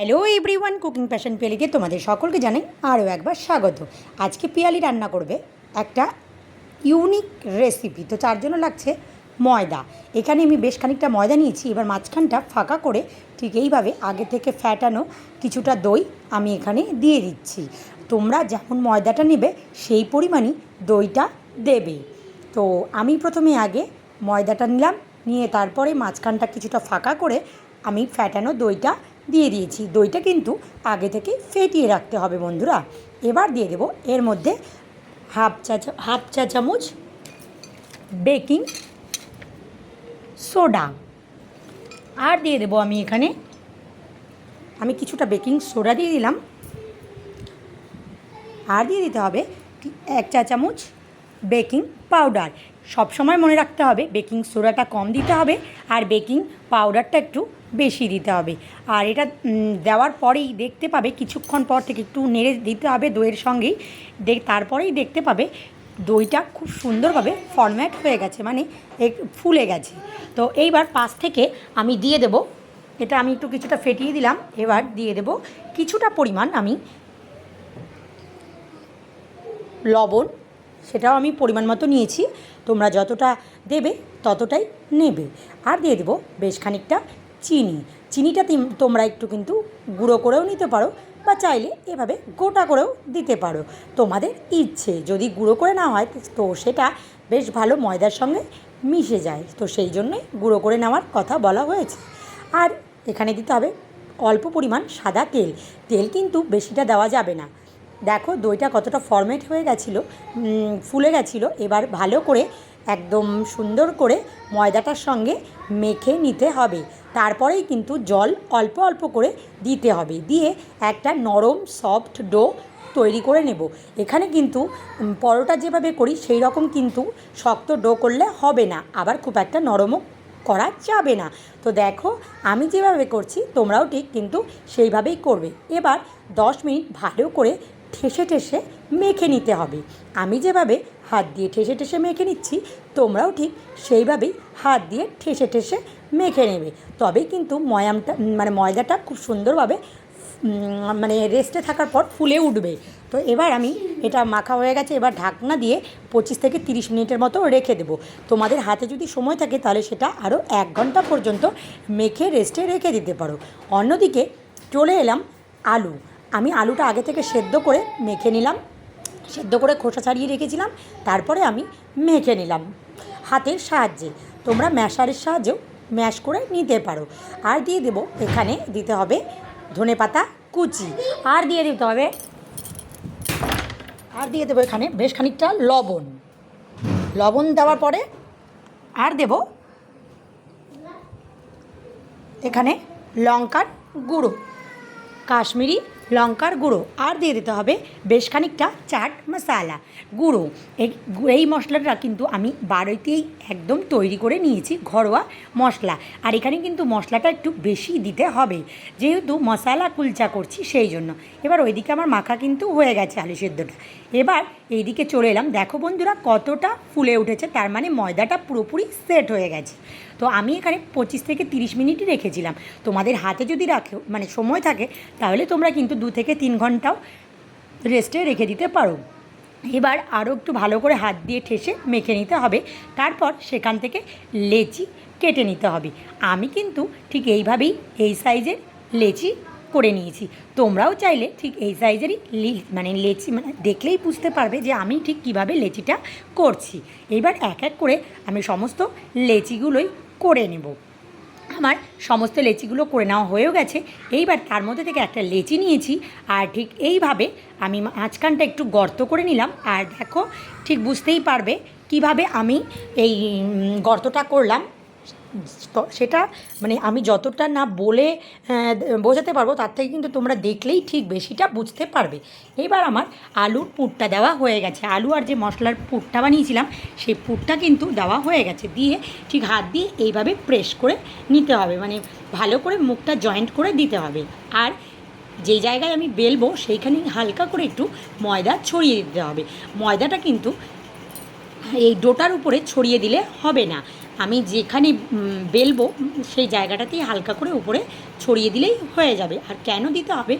Hello everyone cooking passion পেলিকে তোমাদের সকলকে জানাই আরও একবার স্বাগত। আজকে পিয়ালি রান্না করবে একটা ইউনিক রেসিপি তো তার জন্য লাগছে ময়দা। এখানে আমি বেশ খানিকটা ময়দা নিয়েছি, এবার মাঝখানটা ফাঁকা করে ঠিক এইভাবে আগে থেকে ফ্যাটানো কিছুটা দই আমি এখানে দিয়ে দিচ্ছি। তোমরা যেমন ময়দাটা নেবে, সেই পরিমাণই দইটা দেবে। তো আমি প্রথমে আগে ময়দাটা নিলাম, নিয়ে তারপরে মাঝখানটা কিছুটা ফাঁকা করে আমি ফ্যাটানো দইটা দিয়ে দিয়েছি। দইটা কিন্তু আগে থেকে ফেটিয়ে রাখতে হবে বন্ধুরা। এবার দিয়ে দেবো এর মধ্যে হাফ চা হাফ চা চামচ বেকিং সোডা। আর দিয়ে দেবো আমি এখানে, আমি কিছুটা বেকিং সোডা দিয়ে দিলাম। আর দিয়ে দিতে হবে এক চা চামচ বেকিং পাউডার। সবসময় মনে রাখতে হবে, বেকিং সোডাটা কম দিতে হবে। আর বেকিং পাউডারটা একটু বেশি দিতে হবে। আর এটা দেওয়ার পরেই দেখতে পাবে, কিছুক্ষণ পর থেকে একটু নেড়ে দিতে হবে দইয়ের সঙ্গেই। দেখ তারপরেই দেখতে পাবে দইটা খুব সুন্দরভাবে ফরম্যাট হয়ে গেছে মানে ফুলে গেছে। তো এইবার পাশ থেকে আমি দিয়ে দেব, এটা আমি একটু কিছুটা ফেটিয়ে দিলাম, এবার দিয়ে দেব কিছুটা পরিমাণ আমি লবণ, সেটাও আমি পরিমাণ মতো নিয়েছি, তোমরা যতটা দেবে ততটাই নেবে। আর দিয়ে দেবো বেশ খানিকটা চিনি। চিনিটা তোমরা একটু কিন্তু গুঁড়ো করেও নিতে পারো বা চাইলে এভাবে গোটা করেও দিতে পারো। তোমাদের ইচ্ছে, যদি গুঁড়ো করে না হয় তো সেটা বেশ ভালো ময়দার সঙ্গে মিশে যায়। তো সেই জন্যই গুঁড়ো করে নেওয়ার কথা বলা হয়েছে। আর এখানে দিতে হবে অল্প পরিমাণ সাদা তেল। তেল কিন্তু বেশিটা দেওয়া যাবে না। দেখো দইটা কতটা ফরমেট হয়ে গেছিল ফুলে গেছিল। এবার ভালো করে একদম সুন্দর করে ময়দাটার সঙ্গে মেখে নিতে হবে। তারপরেই কিন্তু জল অল্প অল্প করে দিতে হবে। দিয়ে একটা নরম সফট ডো তৈরি করে নেব। এখানে কিন্তু পরোটা যেভাবে করি, সেই রকম কিন্তু শক্ত ডো করলে হবে না। আবার খুব একটা নরমও করা যাবে না। তো দেখো, আমি যেভাবে করছি, তোমরাও ঠিক কিন্তু সেইভাবেই করবে। এবার দশ মিনিট ভালো করে ঠেসে ঠেসে মেখে নিতে হবে। আমি যেভাবে হাত দিয়ে ঠেসে ঠেসে মেখে নিচ্ছি, তোমরাও ঠিক সেইভাবেই হাত দিয়ে ঠেসে ঠেসে মেখে নেবে। তবেই কিন্তু ময়ামটা মানে ময়দাটা খুব সুন্দরভাবে মানে রেস্টে থাকার পর ফুলে উঠবে। তো এবার আমি এটা মাখা হয়ে গেছে, এবার ঢাকনা দিয়ে পঁচিশ থেকে তিরিশ মিনিটের মতো রেখে দেবো। তোমাদের হাতে যদি সময় থাকে তাহলে সেটা আরও এক ঘণ্টা পর্যন্ত মেখে, রেস্টে রেখে দিতে পারো। অন্যদিকে চলে এলাম আলু। আমি আলুটা আগে থেকে সেদ্ধ করে মেখে নিলাম, সেদ্ধ করে খোসা ছাড়িয়ে রেখেছিলাম, তারপরে আমি মেখে নিলাম হাতের সাহায্যে। তোমরা ম্যাশারের সাহায্যেও ম্যাশ করে নিতে পারো। আর দিয়ে দেবো এখানে দিতে হবে ধনে পাতা কুচি। আর দিয়ে দিতে হবে, আর দিয়ে দেবো এখানে বেশ খানিকটা লবণ। লবণ দেওয়ার পরে আর দেব এখানে লঙ্কার গুঁড়ো, কাশ্মীরি লঙ্কার গুঁড়ো। আর দিয়ে দিতে হবে বেশ খানিকটা চাট মশালা। গুঁড়ো। এই এই মশলাটা কিন্তু আমি বাড়িতেই একদম তৈরি করে নিয়েছি ঘরোয়া মশলা। আর এখানে কিন্তু মশলাটা একটু বেশি দিতে হবে। যেহেতু মশালা কুলচা করছি সেই জন্য। এবার ওইদিকে আমার মাখা কিন্তু হয়ে গেছে আলু সেদ্ধটা। এবার এইদিকে চলে এলাম। দেখো বন্ধুরা কতটা ফুলে উঠেছে। তার মানে ময়দাটা পুরোপুরি সেট হয়ে গেছে। তো আমি এখানে পঁচিশ থেকে তিরিশ মিনিটই রেখেছিলাম। তোমাদের হাতে যদি রাখো মানে সময় থাকে, তাহলে তোমরা কিন্তু দু থেকে তিন ঘন্টাও রেস্টে রেখে দিতে পারো। এবার আরও একটু ভালো করে হাত দিয়ে ঠেসে মেখে নিতে হবে। তারপর সেখান থেকে লেচি কেটে নিতে হবে। আমি কিন্তু ঠিক এইভাবেই এই সাইজের লেচি করে নিয়েছি। তোমরাও চাইলে ঠিক এই সাইজেরই মানে লেচি মানে দেখলেই বুঝতে পারবে যে আমি ঠিক কীভাবে লেচিটা করছি। এবার এক এক করে আমি সমস্ত লেচিগুলোই করে নেব। আমার সমস্ত লেচিগুলো করে নেওয়া হয়েও গেছে। এইবার তার মধ্যে থেকে একটা লেচি নিয়েছি আর ঠিক এইভাবে আমি মাঝখানটা একটু গর্ত করে নিলাম। আর দেখো, ঠিক বুঝতেই পারবে কীভাবে আমি এই গর্তটা করলাম। সেটা মানে আমি যতটা না বলে বোঝাতে পারব, তার থেকে কিন্তু তোমরা দেখলেই ঠিক বেশিটা বুঝতে পারবে। এবার আমার আলুর পুরটা দেওয়া হয়ে গেছে। আলু আর যে মশলার পুরটা বানিয়েছিলাম, সেই পুরটা কিন্তু দেওয়া হয়ে গেছে। দিয়ে ঠিক হাত দিয়ে এইভাবে প্রেস করে নিতে হবে। মানে ভালো করে মুখটা জয়েন্ট করে দিতে হবে। আর যে জায়গায় আমি বেলবো, সেইখানে হালকা করে একটু ময়দা ছড়িয়ে দিতে হবে। ময়দাটা কিন্তু এই ডোটার উপরে ছড়িয়ে দিলে হবে না। আমি যেখানে বেলবো সেই জায়গাটাতেই হালকা করে উপরে ছড়িয়ে দিলেই হয়ে যাবে। আর কেন দিতে হবে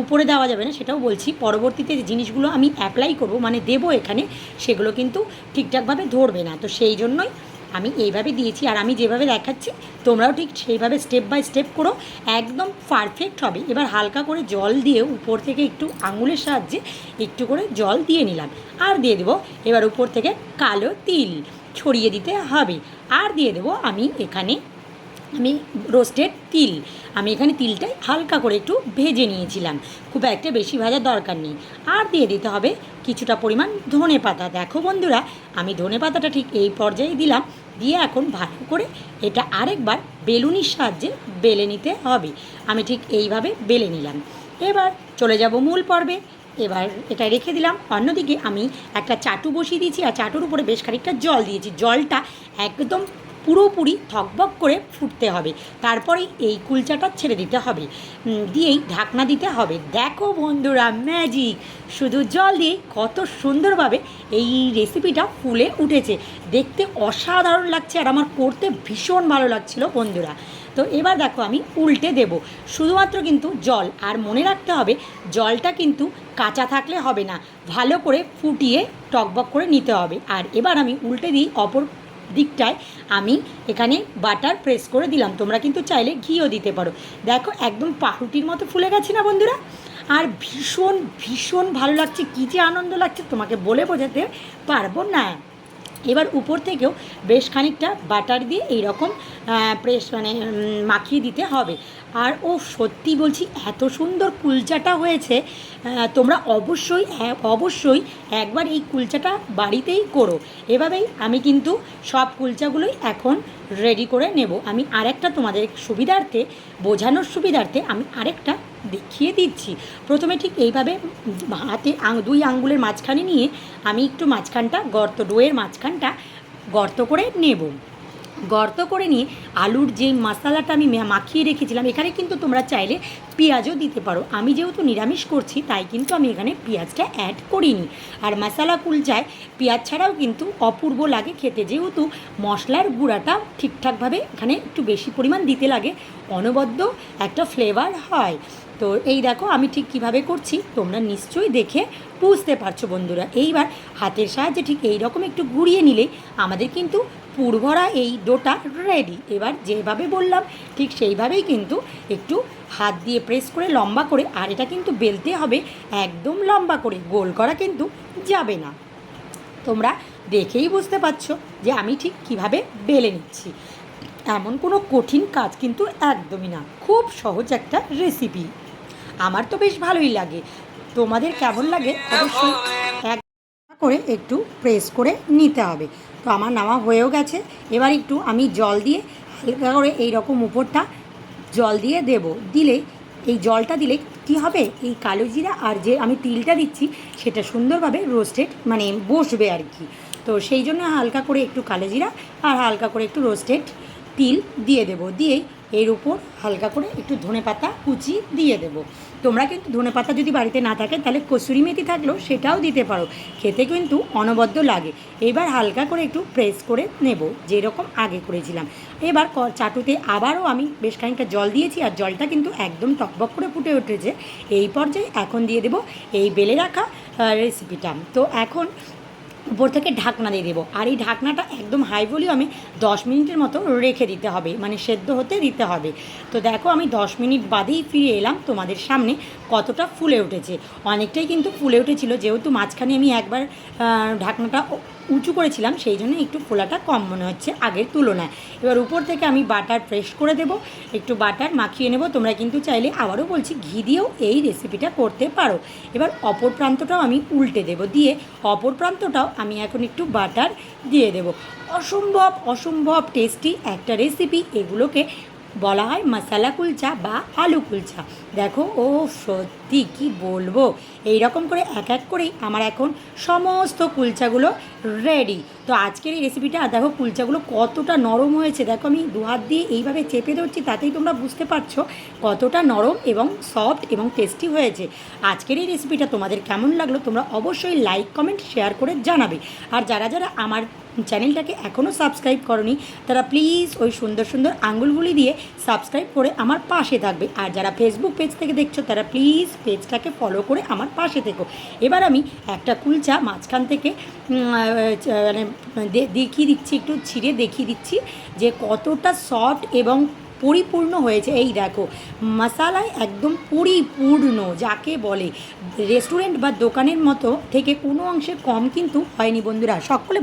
উপরে দেওয়া যাবে না সেটাও বলছি। পরবর্তীতে যে জিনিসগুলো আমি অ্যাপ্লাই করব মানে দেবো এখানে, সেগুলো কিন্তু ঠিকঠাকভাবে ধরবে না। তো সেই জন্যই আমি এইভাবে দিয়েছি। আর আমি যেভাবে দেখাচ্ছি, তোমরাও ঠিক সেইভাবে স্টেপ বাই স্টেপ করো। একদম পারফেক্ট হবে। এবার হালকা করে জল দিয়ে উপর থেকে একটু আঙুলের সাহায্যে একটু করে জল দিয়ে নিলাম। আর দিয়ে দেবো এবার উপর থেকে কালো তিল ছড়িয়ে দিতে হবে। আর দিয়ে দেবো আমি এখানে, আমি রোস্টেড তিল। আমি এখানে তিলটাই হালকা করে একটু ভেজে নিয়েছিলাম। খুব একটা বেশি ভাজার দরকার নেই। আর দিয়ে দিতে হবে কিছুটা পরিমাণ ধনে পাতা। দেখো বন্ধুরা, আমি ধনে পাতাটা ঠিক এই পর্যায়ে দিলাম। দিয়ে এখন ভালো করে এটা আরেকবার বেলুনির সাহায্যে বেলে নিতে হবে। আমি ঠিক এইভাবে বেলে নিলাম। এবার চলে যাব মূল পর্বে। এবার এটা রেখে দিলাম। অন্যদিকে আমি একটা চাটু বসিয়ে দিয়েছি, আর চাটুর উপরে বেশ খানিকটা জল দিয়েছি। জলটা একদম পুরোপুরি থকবক করে ফুটতে হবে। তারপরে এই কুলচাটা ছেড়ে দিতে হবে। দিয়েই ঢাকনা দিতে হবে। দেখো বন্ধুরা ম্যাজিক শুধু জল দিয়ে কত সুন্দরভাবে এই রেসিপিটা ফুলে উঠেছে। দেখতে অসাধারণ লাগছে আর আমার করতে ভীষণ ভালো লাগছিল বন্ধুরা। তো এবার দেখো আমি উল্টে দেব। শুধুমাত্র কিন্তু জল। আর মনে রাখতে হবে, জলটা কিন্তু কাঁচা থাকলে হবে না। ভালো করে ফুটিয়ে টকবক করে নিতে হবে। আর এবার আমি উল্টে দিই অপর দিকটায় আমি এখানে বাটার প্রেস করে দিলাম। তোমরা কিন্তু চাইলে ঘিও দিতে পারো। দেখো, একদম পাহুটির মতো ফুলে গেছে না বন্ধুরা? আর ভীষণ ভীষণ ভালো লাগছে। কী যে আনন্দ লাগছে তোমাকে বলে বোঝাতে পারব না। এবার উপর থেকেও বেশ খানিকটা বাটার দিয়ে এইরকম প্রেস মানে মাখিয়ে দিতে হবে। আর ও সত্যি বলছি, এত সুন্দর কুলচাটা হয়েছে তোমরা অবশ্যই অবশ্যই একবার এই কুলচাটা বাড়িতেই করো। এভাবেই আমি কিন্তু সব কুলচাগুলোই এখন রেডি করে নেব। আমি আরেকটা তোমাদের সুবিধার্থে, বোঝানোর সুবিধার্থে আমি আরেকটা দেখিয়ে দিচ্ছি। প্রথমে ঠিক এইভাবে হাতে দুই আঙ্গুলের মাঝখানে নিয়ে আমি একটু মাঝখানটা গর্ত ডোয়ের মাঝখানটা গর্ত করে নেব। গর্ত করে নিয়ে আলুর যে মশলাটা আমি মাখিয়ে রেখেছিলাম, এখানে কিন্তু তোমরা চাইলে পেঁয়াজও দিতে পারো। আমি যেহেতু নিরামিষ করছি, তাই কিন্তু আমি এখানে পেঁয়াজটা অ্যাড করিনি। আর মশলা কুলচায় পেঁয়াজ ছাড়াও কিন্তু অপূর্ব লাগে খেতে। যেহেতু মশলার গুঁড়াটা ঠিকঠাকভাবে এখানে একটু বেশি পরিমাণ দিতে লাগে, অনবদ্য একটা ফ্লেভার হয়। তো এই দেখো, আমি ঠিক কীভাবে করছি, তোমরা নিশ্চয়ই দেখে বুঝতে পারছ বন্ধুরা। এইবার হাতের সাহায্যে ঠিক এই রকম একটু ঘুরিয়ে নিলেই আমাদের কিন্তু পুরভরা এই ডোটা রেডি এবার যেভাবে বললাম, ঠিক সেইভাবেই কিন্তু একটু হাত দিয়ে প্রেস করে লম্বা করে, আর এটা কিন্তু বেলতে হবে একদম লম্বা করে, গোল করা কিন্তু যাবে না। তোমরা দেখেই বুঝতে পারছ যে আমি ঠিক কীভাবে বেলে নিচ্ছি। এমন কোনো কঠিন কাজ কিন্তু একদমই না, খুব সহজ একটা রেসিপি আমার তো বেশ ভালোই লাগে। তোমাদের কেমন লাগে? অবশ্যই এক করে একটু প্রেস করে নিতে হবে। তো আমার নামা হয়েও গেছে। এবার একটু আমি জল দিয়ে হালকা করে এই রকম উপরটা জল দিয়ে দেব। দিলে এই জলটা দিলে কি হবে? এই কালো জিরা আর যে আমি তিলটা দিচ্ছি, সেটা সুন্দরভাবে রোস্টেড মানে বসবে আর কি। তো সেই জন্য হালকা করে একটু কালো জিরা আর হালকা করে একটু রোস্টেড তিল দিয়ে দেব। দিয়েই এর উপর হালকা করে একটু ধনে পাতা, কুচি দিয়ে দেব। তোমরা কিন্তু ধনে পাতা যদি বাড়িতে না থাকে, তাহলে কসুরি মেথি থাকলেও সেটাও দিতে পারো। খেতে কিন্তু অনবদ্য লাগে। এবার হালকা করে একটু প্রেস করে নেব, যেরকম আগে করেছিলাম। এবার ক- চাটুতে আবারও আমি বেশ খানিকটা জল দিয়েছি, আর জলটা কিন্তু একদম টকবক করে ফুটে উঠেছে। এই পর্যায়ে এখন দিয়ে দেব এই বেলে রাখা রেসিপিটা তো এখন উপর থেকে ঢাকনা দিয়ে দেবো। আর এই ঢাকনাটা একদম হাই ভলিউমে দশ মিনিটের মতো রেখে দিতে হবে মানে সেদ্ধ হতে দিতে হবে। তো দেখো, আমি দশ মিনিট বাদেই ফিরে এলাম তোমাদের সামনে, কতটা ফুলে উঠেছে। অনেকটাই কিন্তু ফুলে উঠেছিল, যেহেতু মাঝখানে আমি একবার ঢাকনাটা উঁচু করেছিলাম, সেই জন্য একটু ফোলাটা কম মনে হচ্ছে আগের তুলনায়। এবার উপর থেকে আমি বাটার প্রেস করে দেব, একটু বাটার মাখিয়ে নেব। তোমরা কিন্তু চাইলে আবারও বলছি, ঘি দিয়েও এই রেসিপিটা করতে পারো। এবার অপর প্রান্তটাও আমি উল্টে দেব, দিয়ে অপর প্রান্তটাও আমি এখন একটু বাটার দিয়ে দেব। অসম্ভব অসম্ভব টেস্টি একটা রেসিপি এগুলোকে বলা হয় মশালা কুলচা বা আলু কুলচা। দেখো ও সত্যি কি বলব? এই রকম করে এক এক করেই আমার এখন সমস্ত কুলচাগুলো রেডি তো আজকের এই রেসিপিটা দেখো, কুলচাগুলো কতটা নরম হয়েছে। দেখো, আমি দু হাত দিয়ে এইভাবে চেপে ধরছি, তাতেই তোমরা বুঝতে পারছ কতটা নরম এবং সফট এবং টেস্টি হয়েছে। আজকের এই রেসিপিটা তোমাদের কেমন লাগল, তোমরা অবশ্যই লাইক কমেন্ট শেয়ার করে জানাবে। আর যারা যারা আমার চ্যানেলটাকে এখনও সাবস্ক্রাইব করনি, তারা প্লিজ ওই সুন্দর সুন্দর আঙুলগুলি দিয়ে সাবস্ক্রাইব করে আমার পাশে থাকবে। আর যারা ফেসবুক পেজ থেকে দেখছ, তারা প্লিজ পেজটাকে ফলো করে আমার পাশে থেকো। এবার আমি একটা কুলচা মাঝখান থেকে মানে দেখিয়ে দিচ্ছি, একটু ছিঁড়ে দেখিয়ে দিচ্ছি যে কতটা সফট এবং পরিপূর্ণ হয়েছে। এই দেখো, মশালায় একদম পরিপূর্ণ, যাকে বলে। রেস্টুরেন্ট বা দোকানের মতো থেকে কোনো অংশে কম কিন্তু হয়নি বন্ধুরা, সকলে